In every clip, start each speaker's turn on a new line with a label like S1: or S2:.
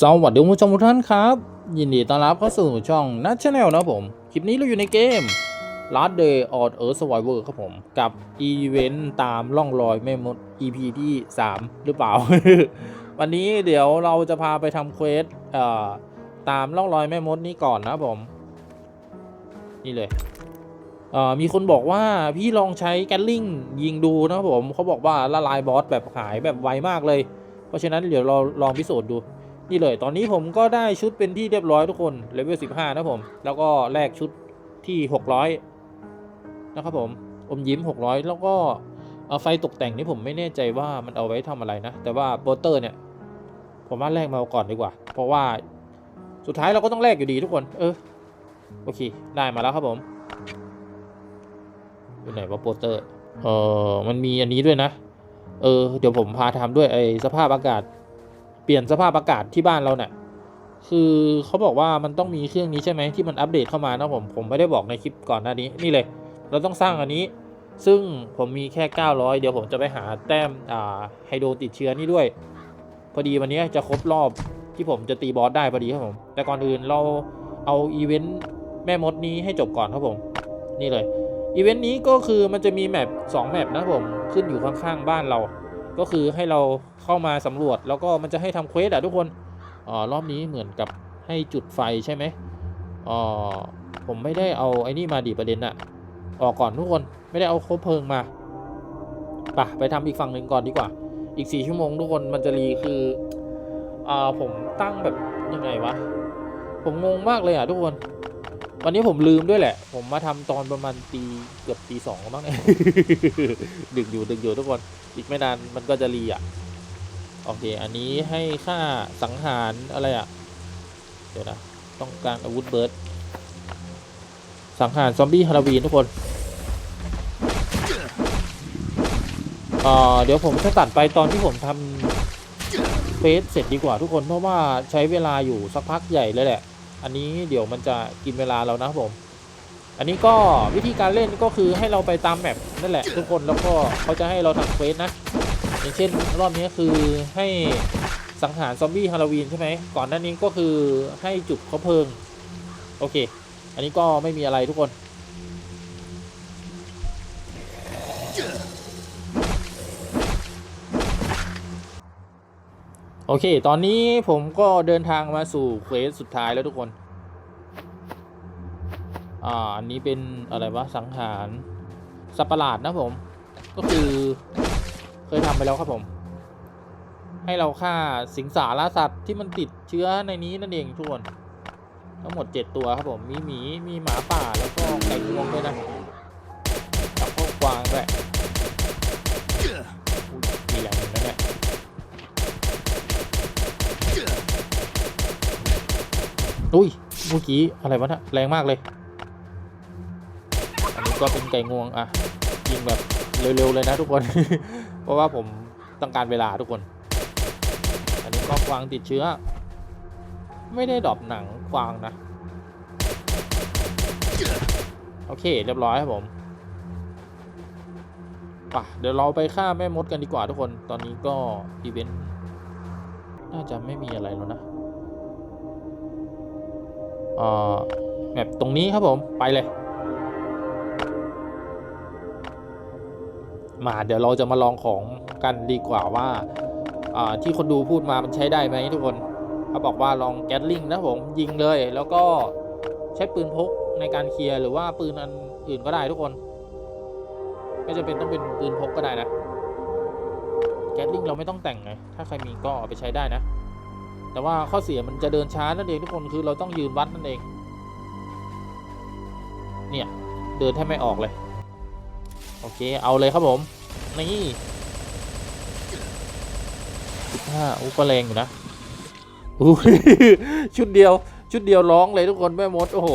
S1: สวัสดีคุณผู้ชมทุกท่านครับ ยินดีต้อนรับเข้าสู่ช่องนัทชาแนลนะผม คลิปนี้เราอยู่ในเกม Last Day on Earth Survivor ครับผม กับอีเวนต์ตามล่องรอยแม่มด EP ที่ 3 หรือเปล่า วันนี้เดี๋ยวเราจะพาไปทำเควสตามล่องรอยแม่มดนี้ก่อนนะผม นี่เลยเมีคนบอกว่าพี่ลองใช้แกลลิงยิงดูนะผมเขาบอกว่าละลายบอสแบบหายแบบไวมากเลย เพราะฉะนั้นเดี๋ยวเราลองพิสูจน์ดู นี่เลยตอนนี้ผมก็ได้ชุดเป็นที่เรียบร้อยทุกคนเลเวล15 นะผม แล้วก็แลกชุดที่ 600 นะครับผมอมยิ้ม 600 แล้วก็เอาไฟตกแต่งนี่ผมไม่แน่ใจว่ามันเอาไว้ทำอะไรนะ แต่ว่าโปสเตอร์เนี่ย ผมว่าแลกมาก่อนดีกว่า เพราะว่าสุดท้ายเราก็ต้องแลกอยู่ดีทุกคน เออ โอเค ได้มาแล้วครับผมอยู่ไหนว่าโปสเตอร์ เออมันมีอันนี้ด้วยนะ เออ เดี๋ยวผมพาทำด้วยไอ้สภาพอากาศ เปลี่ยนสภาพอากาศที่บ้านเราเนี่ยคือเขาบอกว่ามันต้องมีเครื่องนี้ใช่ไหมที่มันอัปเดตเข้ามานะผมผมไม่ได้บอกในคลิปก่อนหน้านี้นี่เลย เราต้องสร้างอันนี้ ซึ่งผมมีแค่ 900 เดี๋ยวผมจะไปหาแต้มอ่าไฮโดรติดเชื้อนี่ด้วย พอดีวันนี้จะครบรอบที่ผมจะตีบอสได้พอดีครับผม แต่ก่อนอื่นเราเอาอีเวนต์แม่มดนี้ให้จบก่อนครับผม นี่เลยอีเวนต์นี้ก็คือมันจะมีแมป2แมปนะผมขึ้นอยู่ข้างๆบ้านเรา ก็คือให้เราเข้ามาสำรวจแล้วก็มันจะให้ทำเควสอะทุกคนอ๋อรอบนี้เหมือนกับให้จุดไฟใช่ไหมอ๋อผมไม่ได้เอาไอ้นี่มาดิประเด็นอะออกก่อนทุกคนไม่ได้เอาคบเพลิงมาปะไปทำอีกฝั่งหนึ่งก่อนดีกว่า อีกสี่ชั่วโมงทุกคนมันจะรีคืออ่าผมตั้งแบบยังไงวะผมงงมากเลยอะทุกคน วันนี้ผมลืมด้วยแหละ ผมมาทำตอนประมาณตีเกือบตีสองแล้วมั้งเนี่ยดึกอยู่ดึกอยู่ทุกคน อีกไม่นานมันก็จะรีอะ โอเค อันนี้ให้ค่าสังหารอะไรอะ เดี๋ยวนะ ต้องการอาวุธเบิร์ด สังหารซอมบี้ฮาโลวีนทุกคนเอ่อเดี๋ยวผมจะตัดไปตอนที่ผมทำเฟสเสร็จดีกว่าทุกคนเพราะว่าใช้เวลาอยู่สักพักใหญ่เลยแหละ อันนี้เดี๋ยวมันจะกินเวลาเรานะครับผม อันนี้ก็วิธีการเล่นก็คือให้เราไปตามแมปนั่นแหละ ทุกคนแล้วก็เขาจะให้เราทำเควสนะ อย่างเช่น รอบนี้คือให้สังหารซอมบี้ฮาโลวีนใช่ไหมก่อนหน้านี้ก็คือให้จุดเขาเพลิง โอเค อันนี้ก็ไม่มีอะไรทุกคน โอเค ตอนนี้ผมก็เดินทางมาสู่เควสสุดท้ายแล้วทุกคน อ่า อันนี้เป็นอะไรวะ สังหารสัประหลาดนะผม ก็คือเคยทำไปแล้วครับผม ให้เราฆ่าสิงสารสัตว์ที่มันติดเชื้อในนี้นั่นเองทุกคน ทั้งหมด 7 ตัวครับผม มีหมี มีหมาป่า แล้วก็ไก่งวงด้วยนะกับพวกกวางด้วยอุ๊ยมีแรงเหมือนกันเนี่ย อุ้ยเมื่อกี้อะไรวะนะแรงมากเลย อันนี้ก็เป็นไก่งวงอะยิงแบบเร็วๆเลยนะทุกคน เพราะว่าผมต้องการเวลาทุกคน อันนี้ก็ควางติดเชื้อ ไม่ได้ดรอปหนังควางนะ โอเค เรียบร้อยครับผมป่ะเดี๋ยวเราไปฆ่าแม่มดกันดีกว่าทุกคน ตอนนี้ก็อีเวนต์ น่าจะไม่มีอะไรแล้วนะเอ่อแบบตรงนี้ครับผมไปเลย มาเดี๋ยวเราจะมาลองของกันดีกว่าว่าอ่าที่คนดูพูดมามันใช้ได้ไหมทุกคนเขาบอกว่าลองแก๊สลิงนะผมยิงเลย แล้วก็ใช้ปืนพกในการเคลียร์หรือว่าปืนอันอื่นก็ได้ทุกคน ไม่จำเป็นต้องเป็นปืนพกก็ได้นะ แก๊สลิงเราไม่ต้องแต่งไงถ้าใครมีก็เอาไปใช้ได้นะ แต่ว่าข้อเสียมันจะเดินช้านั่นเองทุกคนคือเราต้องยืนวัดนั่นเอง เนี่ยเดินแทบไม่ออกเลย โอเคเอาเลยครับผม นี่สิบห้าอู้ก็แรงอยู่นะอู้ชุดเดียว ชุดเดียวร้องเลยทุกคนแม่มดโอ้โห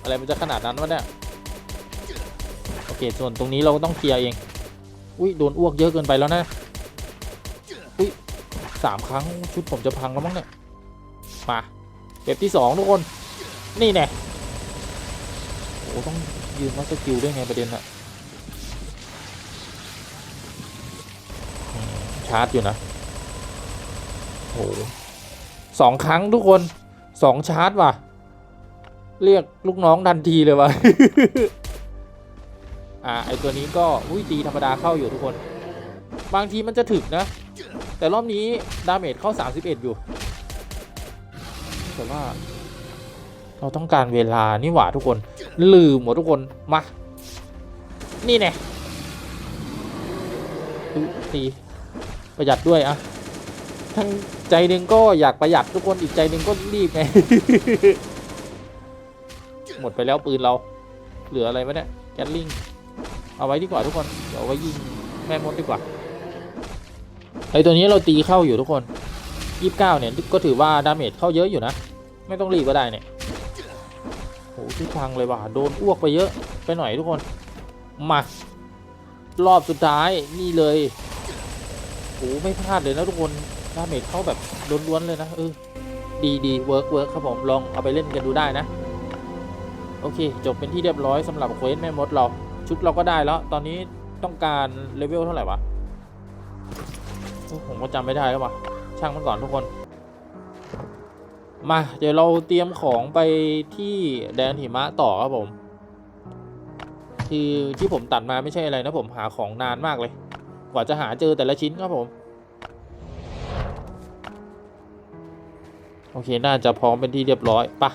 S1: อะไรมันจะขนาดนั้นวะเนี่ยโอเคส่วนตรงนี้เราก็ต้องเคลียร์เอง อุ้ยโดนอ้วกเยอะเกินไปแล้วนะ สามครั้งชุดผมจะพังแล้วมั้งเนี่ย มาเว็บที่สองทุกคน นี่แน่โอ้ต้องยืนมาสกิลด้วยไงประเด็นอะชาร์จอยู่นะโอ้สองครั้งทุกคนสองชาร์จว่ะ เรียกลูกน้องทันทีเลยว่ะ อ่าไอตัวนี้ก็อุ้ยตีธรรมดาเข้าอยู่ทุกคน บางทีมันจะถึกนะ แต่รอบนี้ ดาเมจเข้า 31 อยู่ แต่ว่า เราต้องการเวลานี่หว่าทุกคน ลืมหมดทุกคน มา นี่แน่ตีประหยัดด้วยอะทั้งใจหนึ่งก็อยากประหยัดทุกคนอีกใจหนึ่งก็รีบไง หมดไปแล้วปืนเรา เหลืออะไรไหมเนี่ยแกลลิงเอาไว้ดีกว่าทุกคน เดี๋ยวไว้ยิงแม่มดดีกว่า ไอตัวนี้เราตีเข้าอยู่ทุกคน29เนี่ยก็ถือว่าดาเมจเข้าเยอะอยู่นะ ไม่ต้องรีบก็ได้เนี่ยโหที่พังเลยว่ะโดนอ้วกไปเยอะไปหน่อยทุกคนมารอบสุดท้ายนี่เลยโหไม่พลาดเลยนะทุกคนดาเมจเข้าแบบล้วนๆเลยนะเออดีดีเวิร์กเวิร์กครับผมลองเอาไปเล่นกันดูได้นะ โอเค จบเป็นที่เรียบร้อยสำหรับเควสแม่มดเรา ชุดเราก็ได้แล้ว ตอนนี้ต้องการเลเวลเท่าไหร่วะ ผมก็จำไม่ได้แล้ววะช่างมันก่อนทุกคน มาเดี๋ยวเราเตรียมของไปที่แดนหิมะต่อครับผม คือที่ผมตัดมาไม่ใช่อะไรนะผมหาของนานมากเลย กว่าจะหาเจอแต่ละชิ้นครับผม โอเคน่าจะพร้อมเป็นที่เรียบร้อยปะ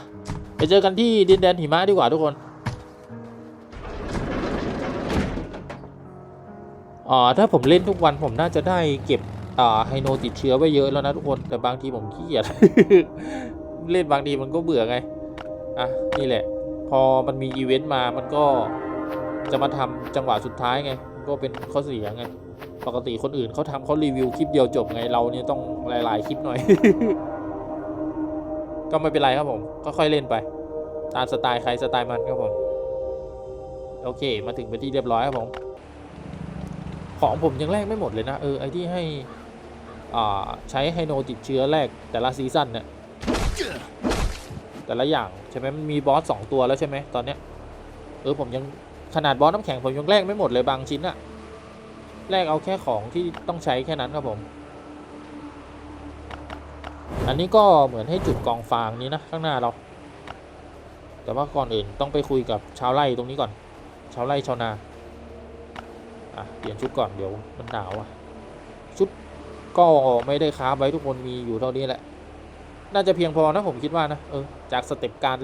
S1: ไปเจอกันที่ดินแดนหิมะดีกว่าทุกคนอ่าถ้าผมเล่นทุกวันผมน่าจะได้เก็บ อ่าไฮโนติดเชื้อไว้เยอะแล้วนะทุกคน แต่บางทีผมขี้เกียจเล่นบางทีมันก็เบื่อไง อะ นี่แหละ พอมันมีอีเวนต์มามันก็จะมาทำจังหวะสุดท้ายไง ก็เป็นข้อเสียไง ปกติคนอื่นเขาทำเขารีวิวคลิปเดียวจบไงเราเนี่ยต้องหลาย ๆ คลิปหน่อย ก็ไม่เป็นไรครับผมก็ค่อยเล่นไป ตามสไตล์ใครสไตล์มันครับผม โอเค มาถึงเป็นที่เรียบร้อยครับผม ของผมยังแลกไม่หมดเลยนะ เออไอที่ให้ ใช้ไฮโนติดเชื้อแรกแต่ละซีซั่นเนี่ยแต่ละอย่างใช่ไหมมันมีบอสสองตัวแล้วใช่ไหมตอนเนี้ยเออผมยังขนาดบอสน้ำแข็งผมยังแลกไม่หมดเลยบางชิ้นอะแลกเอาแค่ของที่ต้องใช้แค่นั้นครับผม อันนี้ก็เหมือนให้จุดกองฟางนี้นะข้างหน้าเรา แต่ว่าก่อนอื่นต้องไปคุยกับชาวไร่ตรงนี้ก่อน ชาวไร่ชาวนาอะเปลี่ยนชุดก่อนเดี๋ยวมันหนาวอะ ก็ไม่ได้ค้าไว้ทุกคนมีอยู่เท่านี้แหละ น่าจะเพียงพอนะผมคิดว่านะเออจากสเต็ปการ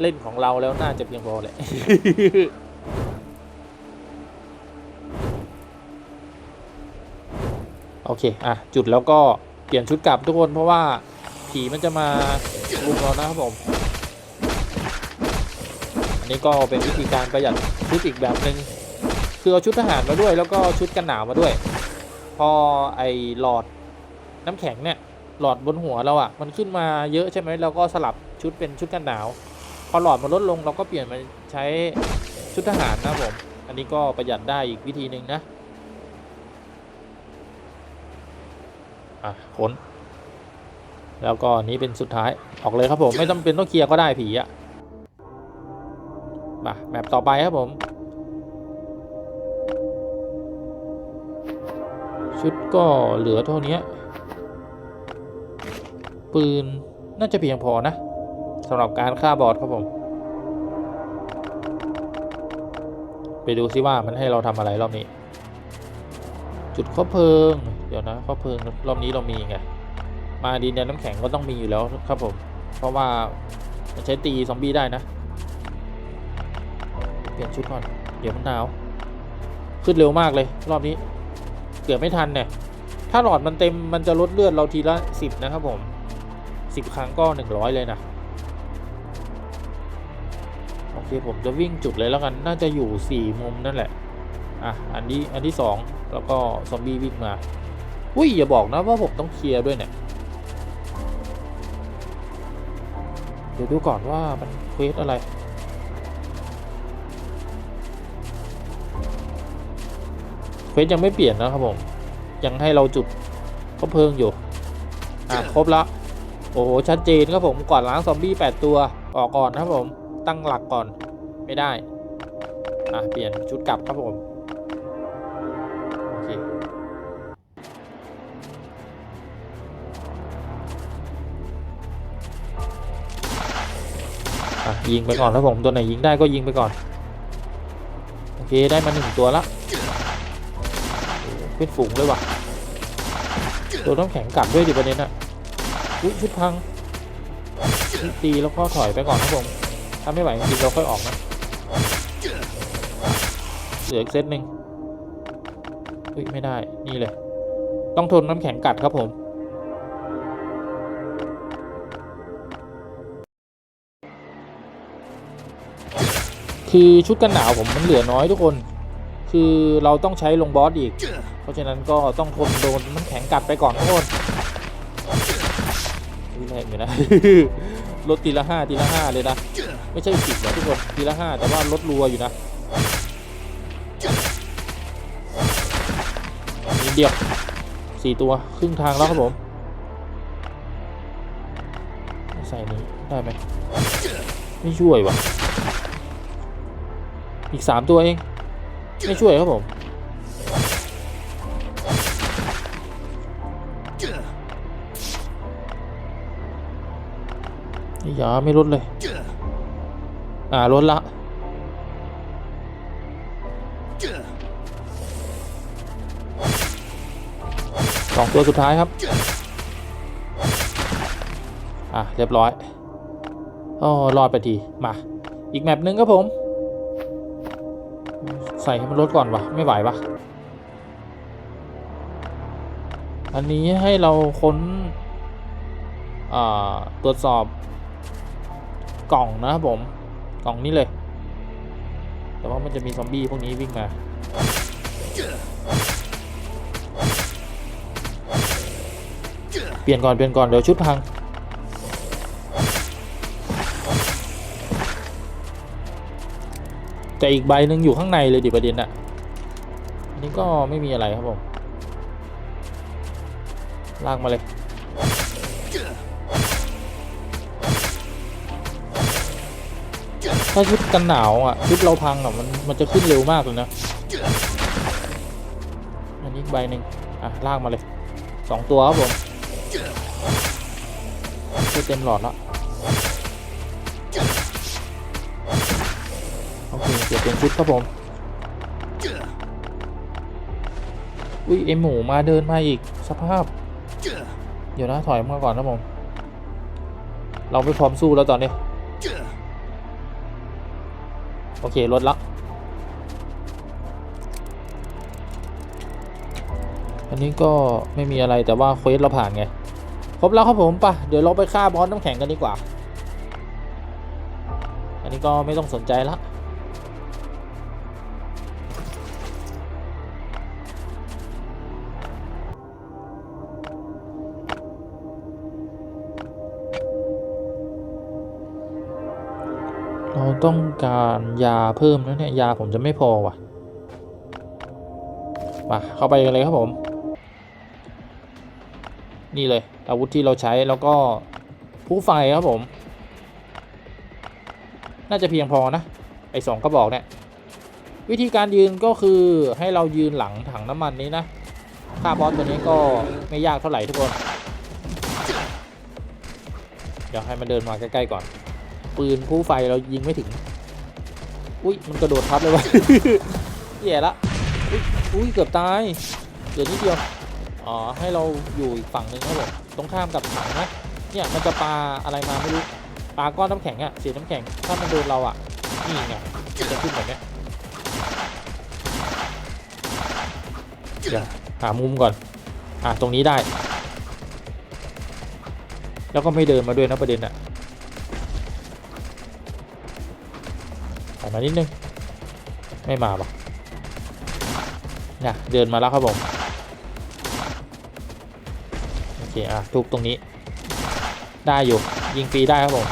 S1: เล่นของเราแล้วน่าจะเพียงพอแหละโอเค อะ จุดแล้วก็เปลี่ยนชุดกลับทุกคนเพราะว่าผีมันจะมาลุมเรานะครับผม อันนี้ก็เป็นวิธีการประหยัดชุดอีกแบบหนึ่งคือเอาชุดทหารมาด้วย แล้วก็ชุดกันหนาวมาด้วย พอไอหลอดน้ำแข็งเนี่ยหลอดบนหัวเราอะ่ะ มันขึ้นมาเยอะใช่ไหมเราก็สลับชุดเป็นชุดกันหนาว พอหลอดมันลดลงเราก็เปลี่ยนมาใช้ชุดทหารนะผม อันนี้ก็ประหยัดได้อีกวิธีหนึ่งนะอะค้นแล้วก็นี้เป็นสุดท้ายออกเลยครับผม ไม่ต้องเป็นต้องเคลียร์ก็ได้ผีอะมาแมปต่อไปครับผม ชุดก็เหลือเท่านี้ปืนน่าจะเพียงพอนะสำหรับการฆ่าบอสครับผม ไปดูซิว่ามันให้เราทำอะไรรอบนี้ จุดข้อเพลิง เดี๋ยวนะข้อเพลิงรอบนี้เรามีไง มาดินแดนน้ำแข็งก็ต้องมีอยู่แล้วครับผม เพราะว่ามันใช้ตีซอมบี้ได้นะ เปลี่ยนชุดก่อน เดี๋ยวมันหนาว ขึ้นเร็วมากเลยรอบนี้ กือบไม่ทันเนี่ย ถ้าหลอดมันเต็มมันจะลดเลือดเราทีละสิบนะครับผมสิบครั้งก็หนึ่งร้อยเลยนะ โอเคผมจะวิ่งจุดเลยแล้วกัน น่าจะอยู่สี่มุมนั่นแหละ อะ อันนี้อันที่สองแล้วก็ซอมบี้วิ่งมา อุ้ยอย่าบอกนะว่าผมต้องเคลียร์ด้วยเนี่ยเดี๋ยวดูก่อนว่ามันเควสอะไร เควสยังไม่เปลี่ยนนะครับผม ยังให้เราจุดก็เพิ่งอยู่ อะครบละโอ้โหชัดเจนครับผมก่อนล้างซอมบี้8ตัวออกก่อนครับผมตั้งหลักก่อนไม่ได้ อะเปลี่ยนชุดกลับครับผมอเคยิงไปก่อนครับผมตัวไหนยิงได้ก็ยิงไปก่อน โอเคได้มาหนึ่งตัวละ เป็นฝูงเลยว่ะตัวต้องแข็งกัดด้วยดิประเด็นอะอุ้ยชุดพังตีแล้วก็ถอยไปก่อนครับผมถ้าไม่ไหวจริงเราค่อยออกนะเหลืออีกเซตหนึ่งอุ้ยไม่ได้นี่เลย ต้องทนน้ำแข็งกัดครับผมคือชุดกันหนาวผมมันเหลือน้อยทุกคน คือเราต้องใช้ลงบอสอีก เพราะฉะนั้นก็ต้องทนโดนน้ำแข็งกัดไปก่อนทุกคนอุ้ยแรงอยู่นะลดทีละห้าทีละห้าเลยนะ ไม่ใช่สิบนะทุกคนทีละห้าแต่ว่าลดรัวอยู่นะนิดเดียวสี่ตัวครึ่งทางแล้วครับผมใส่นี้ได้ไหมไม่ช่วยวะอีกสามตัวเอง ไม่ช่วยครับผมนี่าไม่ลดเลย อ่าลดละสองตัวสุดท้ายครับ อะเรียบร้อยอ๋อรอดไปที มา อีกแมปหนึ่งครับผม ใส่ให้มันลดก่อนวะไม่ไหววะอันนี้ให้เราค้นตรวจสอบกล่องนะครับผม กล่องนี้เลย แต่ว่ามันจะมีซอมบี้พวกนี้วิ่งมาเปลี่ยนก่อนเปลี่ยนก่อนเดี๋ยวชุดพัง แต่อีกใบหนึ่งอยู่ข้างในเลยดิประเด็นอะอันนี้ก็ไม่มีอะไรครับผมลากมาเลย ถ้าชุดกันหนาวอะชุดเราพังอะมันมันจะขึ้นเร็วมากเลยนะ อันนี้ใบหนึ่งอะลากมาเลยสองตัวครับผมเต็มหลอดแล้ว เคเปลี่ยนเป็นชุดครับผมอุ้ยไอหมูมาเดินมาอีกสภาพ เดี๋ยวนะถอยมาก่อนนะผม เราไม่พร้อมสู้แล้วตอนนี้ โอเคลดละ อันนี้ก็ไม่มีอะไรแต่ว่าเควสเราผ่านไง ครบแล้วครับผมปะเดี๋ยวเราไปฆ่าบอสน้ำแข็งกันดีกว่า อันนี้ก็ไม่ต้องสนใจละ เราต้องการยาเพิ่มแล้วเนี่ยยาผมจะไม่พอว่ะมาเข้าไปกันเลยครับผม นี่เลย อาวุธที่เราใช้แล้วก็ผู้ไฟครับผม น่าจะเพียงพอนะ ไอ้สองกระบอกเนี่ย วิธีการยืนก็คือให้เรายืนหลังถังน้ำมันนี้นะค่าบอสตัวนี้ก็ไม่ยากเท่าไหร่ทุกคน เดี๋ยวให้มันเดินมาใกล้ๆก่อน ปืนผู้ไฟเรายิงไม่ถึง อุ้ยมันกระโดดทับเลยวะแย่ละอุ้ยอุ้ยเกือบตายเดี๋ยวนิดเดียวอ๋อให้เราอยู่อีกฝั่งหนึ่งครับผมตรงข้ามกับถังนะเนี่ยมันจะปลาอะไรมาไม่รู้ปลาก้อนน้ำแข็งอะเศษน้ำแข็งถ้ามันโดนเราอะนี่ไงมันจะขึ้นแบบเนี้ยเดี๋ยวหามุมก่อนอะตรงนี้ได้ แล้วก็ไม่เดินมาด้วยนะประเด็นอะ มานิดนึง ไม่มาปะเนี่ยเดินมาแล้วครับผม โอเค อะทุบตรงนี้ ได้อยู่ ยิงฟรีได้ครับผม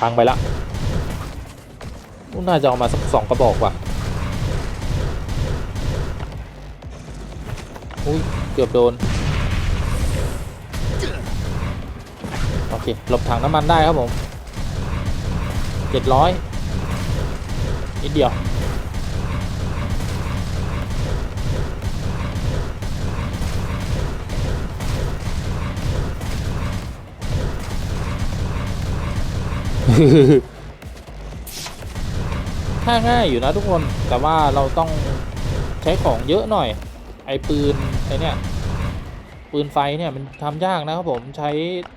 S1: พังไปละน่าจะเอามาสักสองกระบอกว่ะ อุ้ย เกือบโดน คหลบถังน้ำมันได้ครับผมเจ็ดร้อยนิดเดียวถ้าง่ายอยู่นะทุกคนแต่ว่าเราต้องใช้ของเยอะหน่อย ไอปืนไอเนี่ย ปืนไฟเนี่ยมันทำยากนะครับผมใช้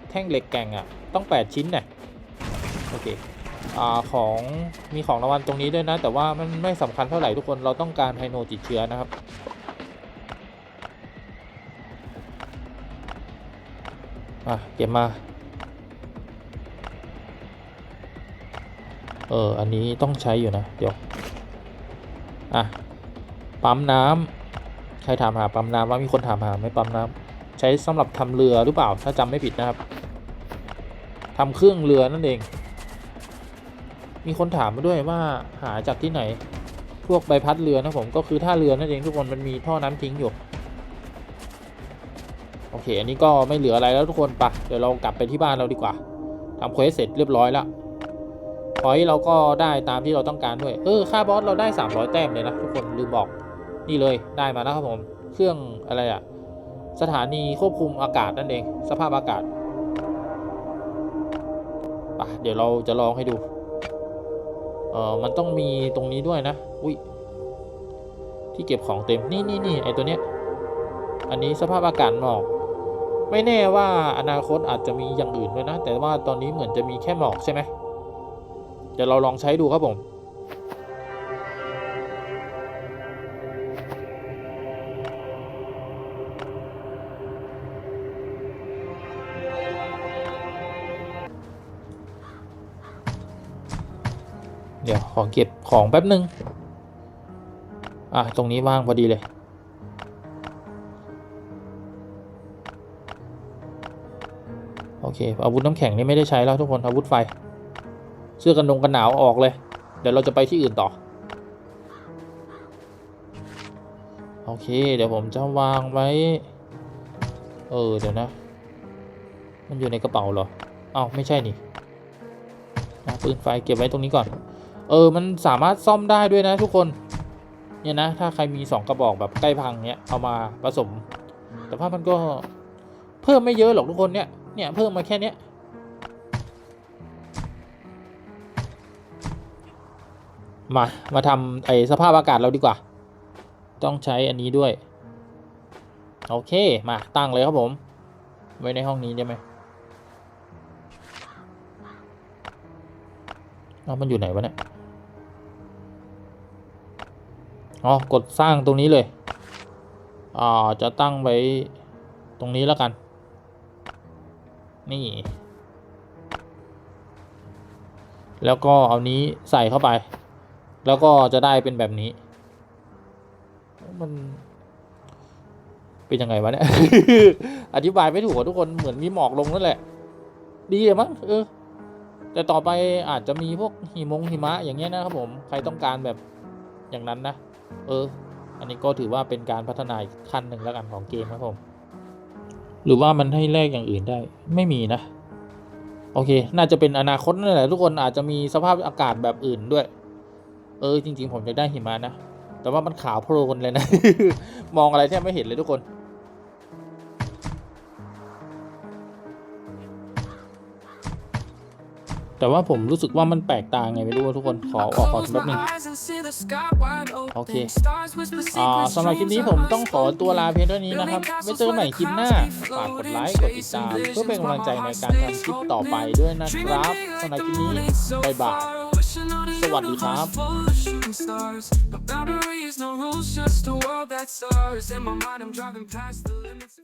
S1: แท่งเหล็กแก่งอะ่ะต้อง 8 ชิ้นเนี่ยโอเคอ่าของมีของรางวัลตรงนี้ด้วยนะ แต่ว่ามันไม่สำคัญเท่าไหร่ทุกคนเราต้องการไฮโนติดเชื้อนะครับอะเก็บมา เออ อันนี้ต้องใช้อยู่นะ เดี๋ยว อะ ปั๊มน้ำใครถามหาปั๊มน้ำว่ามีคนถามหาไหมปั๊มน้ำ ใช้สำหรับทำเรือหรือเปล่าถ้าจำไม่ผิดนะครับทำเครื่องเรือนั่นเอง มีคนถามมาด้วยว่าหาจากที่ไหน พวกใบพัดเรือนะผมก็คือท่าเรือนั่นเองทุกคนมันมีท่อน้ำทิ้งอยู่โอเค อันนี้ก็ไม่เหลืออะไรแล้วทุกคนปะเดี๋ยวเรากลับไปที่บ้านเราดีกว่าทำเควสเสร็จเรียบร้อยแล้วพอยเราก็ได้ตามที่เราต้องการด้วย เออ ค่าบอสเราได้ 300 แต้มเลยนะทุกคนลืมบอก นี่เลยได้มาแล้วครับผม เครื่องอะไรอะ สถานีควบคุมอากาศนั่นเอง สภาพอากาศปะเดี๋ยวเราจะลองให้ดู เออมันต้องมีตรงนี้ด้วยนะ อุ้ย ที่เก็บของเต็ม นี่นี่นี่ไอตัวเนี้ย อันนี้สภาพอากาศหมอก ไม่แน่ว่าอนาคตอาจจะมีอย่างอื่นด้วยนะ แต่ว่าตอนนี้เหมือนจะมีแค่หมอกใช่ไหมเดี๋ยวเราลองใช้ดูครับผม เดี๋ยวขอเก็บของแป๊บหนึ่งอะ ตรงนี้ว่างพอดีเลย โอเค อาวุธน้ำแข็งนี่ไม่ได้ใช้แล้วทุกคน อาวุธไฟ เสื้อกันนงกันหนาวออกเลย เดี๋ยวเราจะไปที่อื่นต่อ โอเค เดี๋ยวผมจะวางไว้ เออ เดี๋ยวนะ มันอยู่ในกระเป๋าเหรอ เอ้าไม่ใช่นี่ปืนไฟเก็บไว้ตรงนี้ก่อน เออ มันสามารถซ่อมได้ด้วยนะทุกคน เนี่ยนะ ถ้าใครมีสองกระบอกแบบใกล้พังเนี้ย เอามาผสม แต่ว่ามันก็เพิ่มไม่เยอะหรอกทุกคนเนี่ย เนี่ยเพิ่มมาแค่เนี้ย มา มาทำไอสภาพอากาศเราดีกว่า ต้องใช้อันนี้ด้วย โอเค มาตั้งเลยครับผม ไว้ในห้องนี้ได้ไหมเอามันอยู่ไหนวะเนี่ย อ๋อกดสร้างตรงนี้เลยอ่าจะตั้งไว้ตรงนี้แล้วกัน นี่ แล้วก็เอานี้ใส่เข้าไป แล้วก็จะได้เป็นแบบนี้ มันเป็นยังไงวะเนี่ย อธิบายไม่ถูกทุกคนเหมือนมีหมอกลงนั่นแหละ ดีเลยมั้งเออ แต่ต่อไปอาจจะมีพวกหิมงหิมะอย่างเงี้ยนะครับผม ใครต้องการแบบอย่างนั้นนะ เออ อันนี้ก็ถือว่าเป็นการพัฒนาอีกขั้นหนึ่งแล้วกันของเกมครับผม หรือว่ามันให้แลกอย่างอื่นได้ ไม่มีนะ โอเค น่าจะเป็นอนาคตนั่นแหละทุกคนอาจจะมีสภาพอากาศแบบอื่นด้วย เออ จริง ๆ ผมอยากได้หิมะนะ แต่ว่ามันขาวโพลนเลยนะ มองอะไรแทบไม่เห็นเลยทุกคน แต่ว่าผมรู้สึกว่ามันแปลกตาไงไม่รู้ว่าทุกคนขอออกก่อนแป๊บนึงโอเคอ่าสำหรับคลิปนี้ผมต้องขอตัวลาเพียงเท่านี้นะครับไว้เจอกันใหม่คลิปหน้าฝากกดไลค์กดติดตามเพื่อเป็นกำลังใจในการทำคลิปต่อไปด้วยนะครับสำหรับคลิปนี้บ๊ายบายสวัสดีครับ
S2: No boundaries, no rules, just a world that stars. In my mind, I'm driving past the limits.